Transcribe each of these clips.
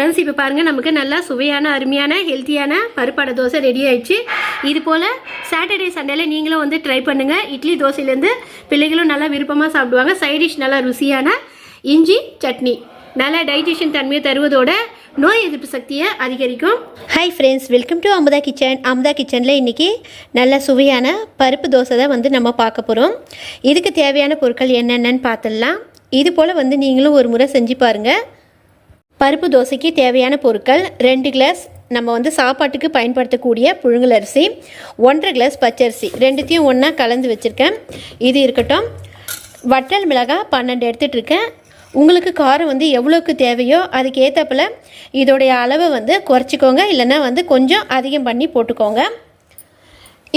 Friends இப்போ பாருங்கள் நமக்கு நல்லா சுவையான அருமையான ஹெல்த்தியான பருப்பாடை தோசை ரெடி ஆயிடுச்சு. இது போல் சாட்டர்டே சண்டேல நீங்களும் வந்து ட்ரை பண்ணுங்கள் இட்லி தோசையிலேருந்து பிள்ளைகளும் நல்லா விருப்பமாக சாப்பிடுவாங்க. சைடிஷ் நல்லா ருசியான இஞ்சி சட்னி. நல்ல டைஜஷன் தன்மையை தருவதோட நோய் எதிர்ப்பு சக்தியை அதிகரிக்கும். Hi friends welcome to Amudha kitchen Amudha கிச்சனில் இன்றைக்கி நல்ல சுவையான பருப்பு தோசை தான் வந்து நம்ம பார்க்க போகிறோம் இதுக்கு தேவையான பொருட்கள் என்னென்னன்னு பார்த்துடலாம். இது போல் வந்து நீங்களும் ஒரு முறை செஞ்சு பாருங்கள் பருப்பு தோசைக்கு தேவையான பொருட்கள் ரெண்டு கிளாஸ் நம்ம வந்து சாப்பாட்டுக்கு பயன்படுத்தக்கூடிய புழுங்கல் அரிசி ஒன்றரை கிளாஸ் பச்சரிசி ரெண்டுத்தையும் ஒன்றா கலந்து வச்சுருக்கேன். இது இருக்கட்டும். வட்டல் மிளகாய் பன்னெண்டு எடுத்துகிட்ருக்கேன் உங்களுக்கு காரம் வந்து எவ்வளோக்கு தேவையோ அதுக்கு ஏற்றப்பில் இதோடைய அளவை வந்து குறைச்சிக்கோங்க. இல்லைன்னா வந்து கொஞ்சம் அதிகம் பண்ணி போட்டுக்கோங்க.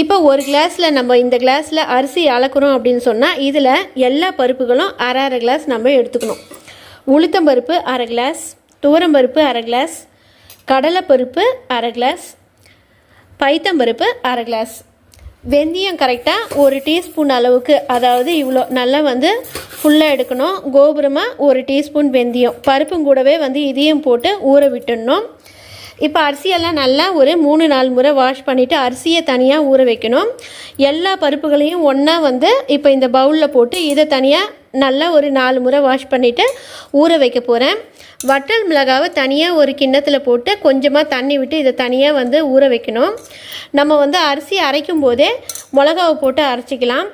இப்போ ஒரு கிளாஸில் நம்ம இந்த கிளாஸில் அரிசி அளக்குறோம் அப்படின்னு சொன்னால் இதில் எல்லா பருப்புகளும் அரை அரை கிளாஸ் நம்ம எடுத்துக்கணும். உளுத்தம்பருப்பு அரை கிளாஸ் துவரம்பருப்பு அரை கிளாஸ் கடலைப்பருப்பு அரை கிளாஸ் பைத்தம்பருப்பு அரை கிளாஸ் வெந்தயம் கரெக்டாக ஒரு டீஸ்பூன் அளவுக்கு அதாவது இவ்வளோ நல்லா வந்து ஃபுல்லாக எடுக்கணும். கோபுரமாக ஒரு டீஸ்பூன் வெந்தயம். பருப்பும் கூடவே வந்து இதையும் போட்டு ஊற விட்டுடணும். இப்போ அரிசியெல்லாம் நல்லா ஒரு மூணு நாலு முறை வாஷ் பண்ணிவிட்டு அரிசியை தனியாக ஊற வைக்கணும். எல்லா பருப்புகளையும் ஒன்றா வந்து இப்போ இந்த பவுலில் போட்டு இதை தனியாக நல்லா ஒரு நாலு முறை வாஷ் பண்ணிவிட்டு ஊற வைக்க போகிறேன் வட்டல் மிளகாவை தனியாக ஒரு கிண்ணத்தில் போட்டு கொஞ்சமாக தண்ணி விட்டு இதை தனியாக வந்து ஊற வைக்கணும். நம்ம வந்து அரிசி அரைக்கும் போதே மிளகாவை போட்டு அரைச்சிக்கலாம்.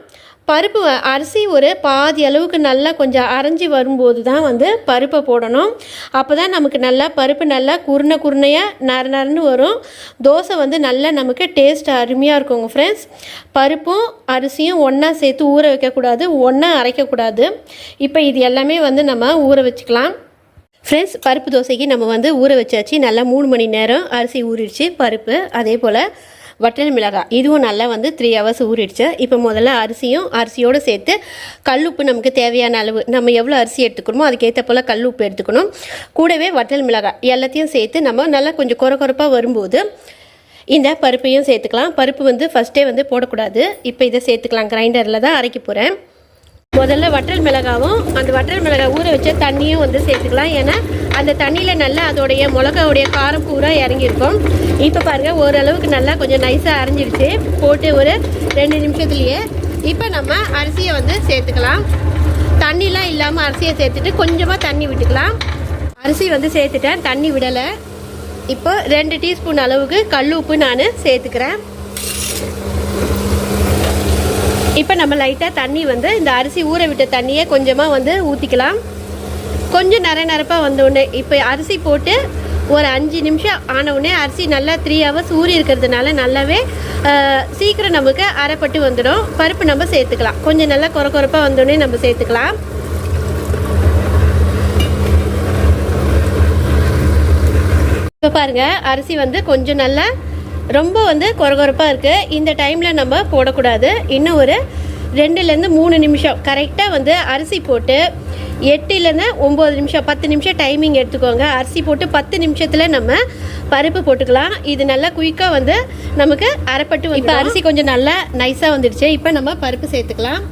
பருப்பு அரிசி ஒரு பாதி அளவுக்கு நல்லா கொஞ்சம் அரைஞ்சி வரும்போது தான் வந்து பருப்பை போடணும். அப்போ தான் நமக்கு நல்லா பருப்பு நல்லா குருணை குருணையாக நர நரன்னு வரும். தோசை வந்து நல்லா நமக்கு டேஸ்ட் அருமையாக இருக்குங்க ஃப்ரெண்ட்ஸ் பருப்பும் அரிசியும் ஒன்றா சேர்த்து ஊற வைக்கக்கூடாது ஒன்றா அரைக்கக்கூடாது. இப்போ இது எல்லாமே வந்து நம்ம ஊற வச்சுக்கலாம். ஃப்ரெண்ட்ஸ் பருப்பு தோசைக்கு நம்ம வந்து ஊற வச்சாச்சு. நல்லா மூணு மணி நேரம் அரிசி ஊறிடுச்சு. பருப்பு அதே போல் வட்டல் மிளகாய் இதுவும் நல்லா வந்து த்ரீ ஹவர்ஸ் ஊறிடுச்சு. இப்போ முதல்ல அரிசியும் அரிசியோடு சேர்த்து கல்லுப்பு நமக்கு தேவையான அளவு நம்ம எவ்வளோ அரிசி எடுத்துக்கணுமோ அதுக்கேற்ற போல் கல்லுப்பு எடுத்துக்கணும். கூடவே வட்டல் மிளகாய் எல்லாத்தையும் சேர்த்து நம்ம நல்லா கொஞ்சம் குறை குறைப்பாக வரும்போது இந்த பருப்பையும் சேர்த்துக்கலாம். பருப்பு வந்து ஃபஸ்ட்டே வந்து போடக்கூடாது. இப்போ இதை சேர்த்துக்கலாம். கிரைண்டரில் தான் அரைக்க போகிறேன் முதல்ல வற்றல் மிளகாவும் அந்த வற்றல் மிளகாய் ஊற வச்ச தண்ணியும் வந்து சேர்த்துக்கலாம். ஏன்னா அந்த தண்ணியில் நல்லா அதோடைய மிளகாவுடைய காரம் பூரா இறங்கியிருக்கும். இப்போ பாருங்கள் ஓரளவுக்கு நல்லா கொஞ்சம் நைஸாக அரைஞ்சிருச்சு. போட்டு ஒரு ரெண்டு நிமிஷத்துலேயே இப்போ நம்ம அரிசியை வந்து சேர்த்துக்கலாம். தண்ணிலாம் இல்லாமல் அரிசியை சேர்த்துட்டு கொஞ்சமாக தண்ணி விட்டுக்கலாம். அரிசி வந்து சேர்த்துட்டேன் தண்ணி விடலை. இப்போ ரெண்டு டீஸ்பூன் அளவுக்கு கல் உப்பு நான் சேர்த்துக்கிறேன். இப்போ நம்ம லைட்டாக தண்ணி வந்து இந்த அரிசி ஊற விட்ட தண்ணியை கொஞ்சமாக வந்து ஊற்றிக்கலாம் கொஞ்சம் நிற நிரப்பாக வந்தோடனே இப்போ அரிசி போட்டு ஒரு அஞ்சு நிமிஷம் ஆனவுடனே அரிசி நல்லா த்ரீ ஹவர்ஸ் ஊறி இருக்கிறதுனால நல்லாவே சீக்கிரம் நமக்கு அரைப்பட்டு வந்துடும். பருப்பு நம்ம சேர்த்துக்கலாம். கொஞ்சம் நல்லா குறை குறைப்பாக வந்தோடனே நம்ம சேர்த்துக்கலாம். இப்போ பாருங்கள் அரிசி வந்து கொஞ்சம் நல்லா ரொம்ப வந்து கொரகொரப்பாக இருக்குது இந்த டைமில் நம்ம போடக்கூடாது. இன்னும் ஒரு ரெண்டுலேருந்து மூணு நிமிஷம். கரெக்டாக வந்து அரிசி போட்டு எட்டுலேருந்து ஒம்பது நிமிஷம் பத்து நிமிஷம் டைமிங் எடுத்துக்கோங்க. அரிசி போட்டு பத்து நிமிஷத்தில் நம்ம பருப்பு போட்டுக்கலாம். இது நல்லா குயிக்காக வந்து நமக்கு அரைப்பட்டு இப்போ அரிசி கொஞ்சம் நல்லா நைஸாக வந்துடுச்சு. இப்போ நம்ம பருப்பு சேர்த்துக்கலாம்.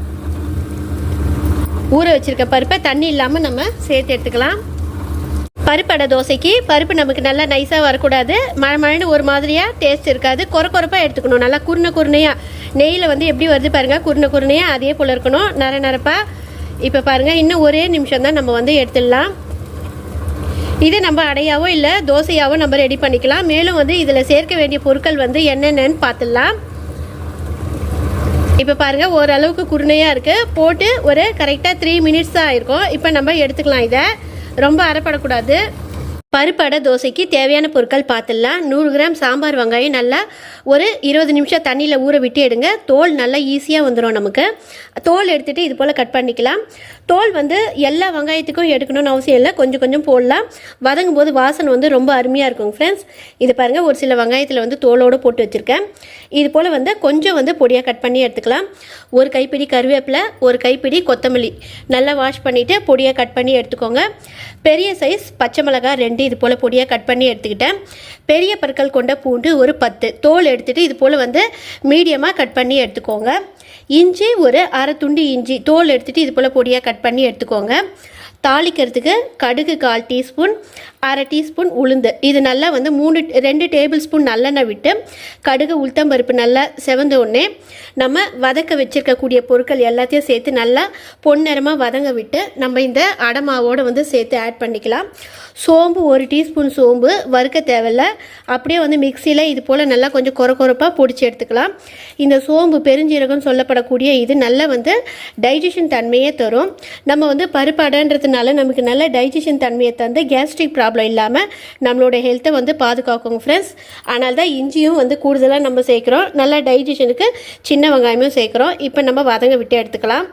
ஊற வச்சிருக்க பருப்பை தண்ணி இல்லாமல் நம்ம சேர்த்து எடுத்துக்கலாம். பருப்படை தோசைக்கு பருப்பு நமக்கு நல்லா நைஸாக வரக்கூடாது. மழை மழைன்னு ஒரு மாதிரியாக டேஸ்ட் இருக்காது. குறை குறைப்பாக எடுத்துக்கணும். நல்லா குருணை குருணையாக நெய்யில் வந்து எப்படி வருது பாருங்கள் குருணை குருணையாக அதே போல் இருக்கணும். நர நரப்பாக இப்போ பாருங்கள் இன்னும் ஒரே நிமிஷம் தான் நம்ம வந்து எடுத்துடலாம். இது நம்ம அடையாவோ இல்லை தோசையாவோ நம்ம ரெடி பண்ணிக்கலாம். மேலும் வந்து இதில் சேர்க்க வேண்டிய பொருட்கள் வந்து என்னென்னன்னு பார்த்துடலாம். இப்போ பாருங்கள் ஓரளவுக்கு குருணையாக இருக்குது போட்டு ஒரு கரெக்டாக த்ரீ மினிட்ஸ் தான் ஆயிருக்கும் இப்போ நம்ம எடுத்துக்கலாம் இதை. ரொம்ப அரைப்படக்கூடாது பருப்படை தோசைக்கு தேவையான பொருட்கள் பார்த்துடலாம் நூறு கிராம் சாம்பார் வெங்காயம் நல்லா ஒரு இருபது நிமிஷம் தண்ணியில் ஊற விட்டு எடுங்க. தோல் நல்லா ஈஸியாக வந்துடும் நமக்கு. தோல் எடுத்துகிட்டு இது போல் கட் பண்ணிக்கலாம். தோல் வந்து எல்லா வெங்காயத்துக்கும் எடுக்கணும்னு அவசியம் இல்லை. கொஞ்சம் கொஞ்சம் போடலாம். வதங்கும் போது வாசனை வந்து ரொம்ப அருமையாக இருக்கும் ஃப்ரெண்ட்ஸ் இது பாருங்கள் ஒரு சில வெங்காயத்தில் வந்து தோலோடு போட்டு வச்சுருக்கேன். இது போல் வந்து கொஞ்சம் வந்து பொடியாக கட் பண்ணி எடுத்துக்கலாம். ஒரு கைப்பிடி கருவேப்பிலை ஒரு கைப்பிடி கொத்தமல்லி. நல்லா வாஷ் பண்ணிவிட்டு பொடியாக கட் பண்ணி எடுத்துக்கோங்க. பெரிய சைஸ் பச்சை மிளகாய் ரெண்டு இது போல் பொடியாக கட் பண்ணி எடுத்துக்கிட்டேன். பெரிய பற்கள் கொண்ட பூண்டு ஒரு பத்து. தோல் எடுத்துகிட்டு இது போல் வந்து மீடியமாக கட் பண்ணி எடுத்துக்கோங்க. இஞ்சி ஒரு அரை துண்டு இஞ்சி. தோல் எடுத்துகிட்டு இது போல் பொடியாக கட் பண்ணி எடுத்துக்கோங்க. தாளிக்கிறதுக்கு கடுகு கால் டீஸ்பூன் அரை டீஸ்பூன் உளுந்து. இது நல்லா வந்து மூணு ரெண்டு டேபிள் ஸ்பூன் நல்லெண்ணெய் விட்டு கடுகு உளுத்தம்பருப்பு நல்லா செவந்த உடனே நம்ம வதக்க வச்சுருக்கக்கூடிய பொருட்கள் எல்லாத்தையும் சேர்த்து நல்லா பொன்னிறமாக வதங்க விட்டு நம்ம இந்த அடமாவோடு வந்து சேர்த்து ஆட் பண்ணிக்கலாம். சோம்பு ஒரு டீஸ்பூன் சோம்பு வறுக்க தேவையில்ல. அப்படியே வந்து மிக்சியில் இது போல் நல்லா கொஞ்சம் கொர கொரப்பாக பொடிச்சு எடுத்துக்கலாம். இந்த சோம்பு பெருஞ்சீரகம் சொல்லப்படக்கூடிய இது நல்லா வந்து டைஜஷன் தன்மையே தரும். நம்ம வந்து பருப்பு அடன்றதுனால நமக்கு நல்ல டைஜஷன் தன்மையை தந்து கேஸ்ட்ரிக் ப்ராப்ளம் இல்லாமல் நம்மளோட ஹெல்த்தை வந்து பாதுகாக்குங்க ஃப்ரெண்ட்ஸ் அதனால தான் இஞ்சியும் வந்து கூடுதலாக நம்ம சேர்க்குறோம். நல்லா டைஜஷனுக்கு சின்ன வெங்காயமும் சேர்க்குறோம். இப்போ நம்ம வதங்க விட்டு எடுத்துக்கலாம்.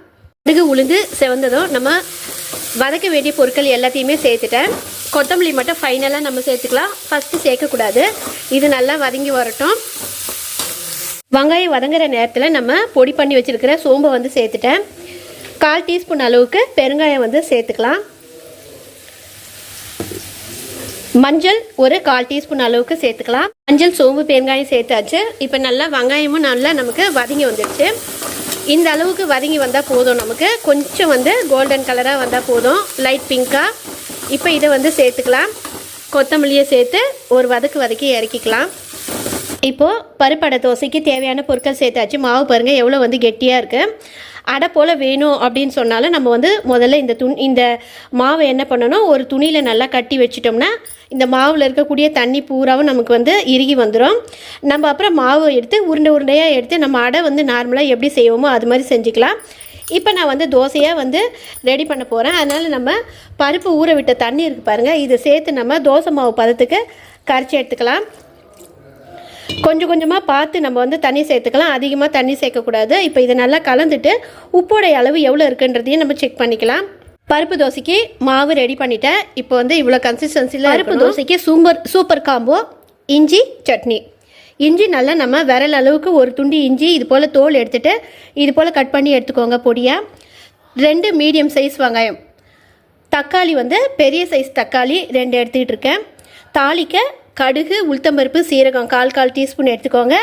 கடுகு உளுந்து செவந்ததும் நம்ம வதக்க வேண்டிய பொருட்கள் எல்லாத்தையுமே சேர்த்துட்டேன். கொத்தமல்லி மட்டும் ஃபைனலாக நம்ம சேர்த்துக்கலாம். ஃபஸ்ட்டு சேர்க்கக்கூடாது. இது நல்லா வதங்கி வரட்டும். வெங்காயம் வதங்குற நேரத்தில் நம்ம பொடி பண்ணி வச்சுருக்கிற சோம்பை வந்து சேர்த்துட்டேன். கால் டீஸ்பூன் அளவுக்கு பெருங்காயம் வந்து சேர்த்துக்கலாம். மஞ்சள் ஒரு கால் டீஸ்பூன் அளவுக்கு சேர்த்துக்கலாம். மஞ்சள் சோம்பு பெருங்காயம் சேர்த்தாச்சு. இப்போ நல்லா வெங்காயமும் நல்லா நமக்கு வதங்கி வந்துடுச்சு இந்த அளவுக்கு வதங்கி வந்தால் போதும் நமக்கு. கொஞ்சம் வந்து கோல்டன் கலராக வந்தால் போதும். லைட் பிங்க்காக இப்போ இதை வந்து சேர்த்துக்கலாம். கொத்தமல்லியை சேர்த்து ஒரு வதக்கு வதக்கி இறக்கிக்கலாம். இப்போது பருப்படை தோசைக்கு தேவையான பொருட்கள் சேர்த்தாச்சு. மாவு பாருங்கள் எவ்வளோ வந்து கெட்டியாக இருக்குது அடை போல் வேணும் அப்படின்னு சொன்னாலும் நம்ம வந்து முதல்ல இந்த துணி இந்த மாவை என்ன பண்ணணும்? ஒரு துணியில் நல்லா கட்டி வச்சிட்டோம்னா இந்த மாவில் இருக்கக்கூடிய தண்ணி பூராவும் நமக்கு வந்து இறுகி வந்துடும் நம்ம அப்புறம் மாவு எடுத்து உருண்டை உருண்டையாக எடுத்து நம்ம அடை வந்து நார்மலாக எப்படி செய்வோமோ அது மாதிரி செஞ்சுக்கலாம். இப்போ நான் வந்து தோசையாக வந்து ரெடி பண்ண போகிறேன் அதனால் நம்ம பருப்பு ஊற விட்ட தண்ணி இருக்குது பாருங்கள் இதை சேர்த்து நம்ம தோசை மாவு பதத்துக்கு கரைச்சி எடுத்துக்கலாம். கொஞ்சம் கொஞ்சமாக பார்த்து நம்ம வந்து தண்ணி சேர்த்துக்கலாம். அதிகமாக தண்ணி சேர்க்கக்கூடாது. இப்போ இதை நல்லா கலந்துட்டு உப்போடைய அளவு எவ்வளோ இருக்குன்றதையும் நம்ம செக் பண்ணிக்கலாம். பருப்பு தோசைக்கு மாவு ரெடி பண்ணிட்டேன். இப்போ வந்து இவ்வளோ கன்சிஸ்டன்சியில் பருப்பு தோசைக்கு சூப்பர் சூப்பர் காம்போ இஞ்சி சட்னி. இஞ்சி நல்லா நம்ம விரல் அளவுக்கு ஒரு துண்டி இஞ்சி இது போல் தோல் எடுத்துகிட்டு இது போல் கட் பண்ணி எடுத்துக்கோங்க பொடியாக ரெண்டு மீடியம் சைஸ் வெங்காயம். தக்காளி வந்து பெரிய சைஸ் தக்காளி ரெண்டு எடுத்துக்கிட்டு இருக்கேன். தாளிக்க கடுகு உளுத்தம்பருப்பு சீரகம் கால் கால் டீஸ்பூன் எடுத்துக்கோங்க.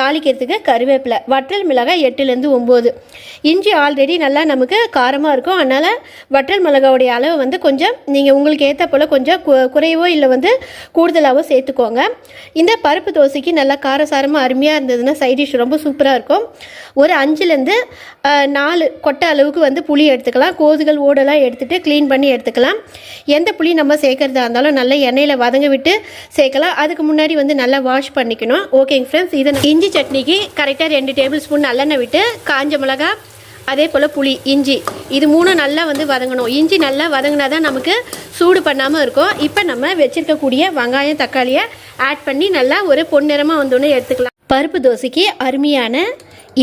தாளிக்கிறதுக்கு கருவேப்பிலை வற்றல் மிளகாய் எட்டுலேருந்து ஒம்பது. இஞ்சி ஆல்ரெடி நல்லா நமக்கு காரமாக இருக்கும். அதனால் வற்றல் மிளகாவுடைய அளவு வந்து கொஞ்சம் நீங்கள் உங்களுக்கு ஏற்ற போல் கொஞ்சம் கு- குறைவோ இல்லை வந்து கூடுதலாகவோ சேர்த்துக்கோங்க. இந்த பருப்பு தோசைக்கு நல்லா காரசாரமாக அருமையாக இருந்ததுன்னா சைடிஷ் ரொம்ப சூப்பராக இருக்கும். ஒரு அஞ்சுலேருந்து நாலு கொட்டை அளவுக்கு வந்து புளி எடுத்துக்கலாம். கோதுகள் ஓடெல்லாம் எடுத்துகிட்டு க்ளீன் பண்ணி எடுத்துக்கலாம். எந்த புளி நம்ம சேர்க்குறதா இருந்தாலும் நல்லா எண்ணெயில் வதங்க விட்டு சேர்க்கலாம். அதுக்கு முன்னாடி வந்து நல்லா வாஷ் பண்ணிக்கணும். ஓகேங்க ஃப்ரெண்ட்ஸ் இதை இஞ்சி இஞ்சி சட்னிக்கு கரெக்டாக ரெண்டு டேபிள் ஸ்பூன் நல்லெண்ணெய் விட்டு காஞ்ச மிளகா அதே போல் புளி இஞ்சி. இது மூணும் நல்லா வந்து வதங்கணும். இஞ்சி நல்லா வதங்கினா தான் நமக்கு சூடு பண்ணாமல் இருக்கும். இப்போ நம்ம வச்சிருக்கக்கூடிய வெங்காயம் தக்காளியை ஆட் பண்ணி நல்லா ஒரு பொன்னிறமாக வந்தோடனே எடுத்துக்கலாம். பருப்பு தோசைக்கு அருமையான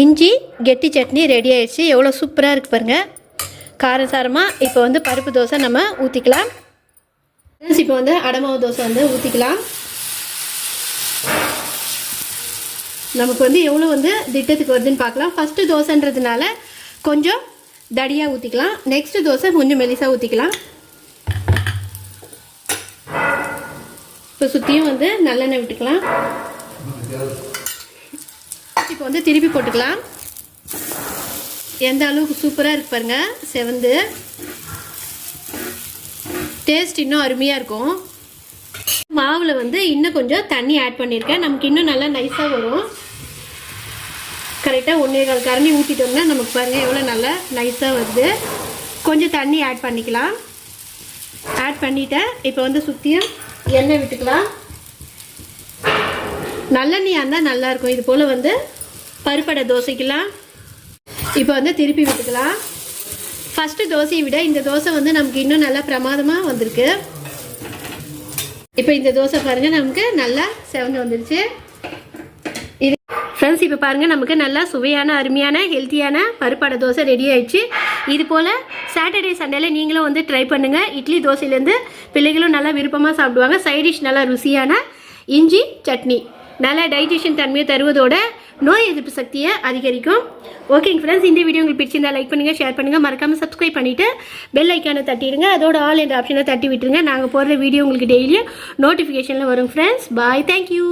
இஞ்சி கெட்டி சட்னி ரெடி ஆயிடுச்சு. எவ்வளோ சூப்பராக இருக்குது பாருங்கள் காரசாரமாக இப்போ வந்து பருப்பு தோசை நம்ம ஊற்றிக்கலாம் இப்போ வந்து அடமாவு தோசை வந்து ஊற்றிக்கலாம் நமக்கு வந்து எவ்வளோ வந்து திட்டத்துக்கு வருதுன்னு பார்க்கலாம். ஃபஸ்ட்டு தோசைன்றதுனால கொஞ்சம் தடியாக ஊற்றிக்கலாம் நெக்ஸ்ட்டு தோசை கொஞ்சம் மெலிசாக ஊற்றிக்கலாம் இப்போ சுற்றியும் வந்து நல்லெண்ணெய் விட்டுக்கலாம். இப்போ வந்து திருப்பி போட்டுக்கலாம். எந்த அளவுக்கு சூப்பராக இருக்கு பாருங்க. செவந்து. டேஸ்ட் இன்னும் அருமையாக இருக்கும். மாவில் வந்து இன்னும் கொஞ்சம் தண்ணி ஆட் பண்ணியிருக்கேன் நமக்கு இன்னும் நல்லா நைஸாக வரும். கரெக்டாக ஒன்றே கால் கரண்டி ஊற்றிட்டோம்னா நமக்கு பாருங்கள் எவ்வளோ நல்லா நைஸாக வருது. கொஞ்சம் தண்ணி ஆட் பண்ணிக்கலாம். ஆட் பண்ணிவிட்டேன் இப்போ வந்து சுற்றியும் எண்ணெய் விட்டுக்கலாம். நல்லெண்ணெயாக இருந்தால் நல்லாயிருக்கும் இது போல் வந்து பருப்படை தோசைக்கெல்லாம் இப்போ வந்து திருப்பி விட்டுக்கலாம். ஃபஸ்ட்டு தோசையை விட இந்த தோசை வந்து நமக்கு இன்னும் நல்லா பிரமாதமாக வந்திருக்கு. இப்போ இந்த தோசை பாருங்கள் நமக்கு நல்லா செவந்து வந்துருச்சு. ஃப்ரெண்ட்ஸ் இப்போ பாருங்கள் நமக்கு நல்லா சுவையான அருமையான ஹெல்த்தியான பருப்பாடை தோசை ரெடி ஆயிடுச்சு. இது போல் சாட்டர்டே சண்டேல நீங்களும் வந்து ட்ரை பண்ணுங்கள் இட்லி தோசையிலேருந்து பிள்ளைகளும் நல்லா விருப்பமாக சாப்பிடுவாங்க. சைடிஷ் நல்லா ருசியான இஞ்சி சட்னி. நல்ல டைஜஷன் தன்மையை தருவதோட நோய் எதிர்ப்பு சக்தியை அதிகரிக்கும். ஓகேங்க ஃப்ரெண்ட்ஸ் இந்த வீடியோ உங்களுக்கு பிடிச்சிருந்தா லைக் பண்ணுங்கள் ஷேர் பண்ணுங்கள் மறக்காமல் சப்ஸ்கிரைப் பண்ணிவிட்டு பெல் ஐக்கானை தட்டிடுங்க. அதோட ஆல் என்ற ஆப்ஷனை தட்டி விட்டுருங்க. நாங்கள் போடுற வீடியோ உங்களுக்கு டெய்லியும் நோட்டிஃபிகேஷனில் வரும் ஃப்ரெண்ட்ஸ் பாய் தேங்க்யூ